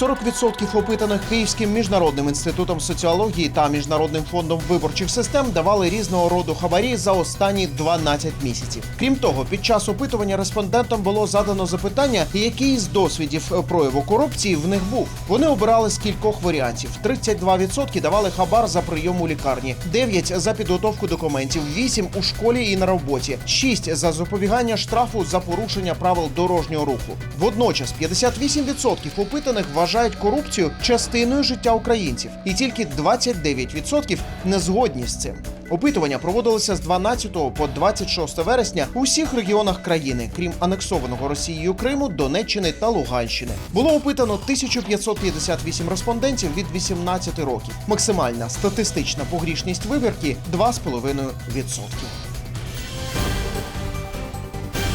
40% опитаних Київським міжнародним інститутом соціології та міжнародним фондом виборчих систем давали різного роду хабарі за останні 12 місяців. Крім того, під час опитування респондентам було задано запитання, який з досвідів прояву корупції в них був. Вони обирали з кількох варіантів: 32% давали хабар за прийом у лікарні, 9% за підготовку документів, 8% у школі і на роботі, 6% за запобігання штрафу за порушення правил дорожнього руху. Водночас 58% опитаних вважають корупцію частиною життя українців, і тільки 29% не згодні з цим. Опитування проводилося з 12 по 26 вересня у всіх регіонах країни, крім анексованого Росією Криму, Донеччини та Луганщини. Було опитано 1558 респондентів від 18 років. Максимальна статистична погрішність вибірки 2,5%.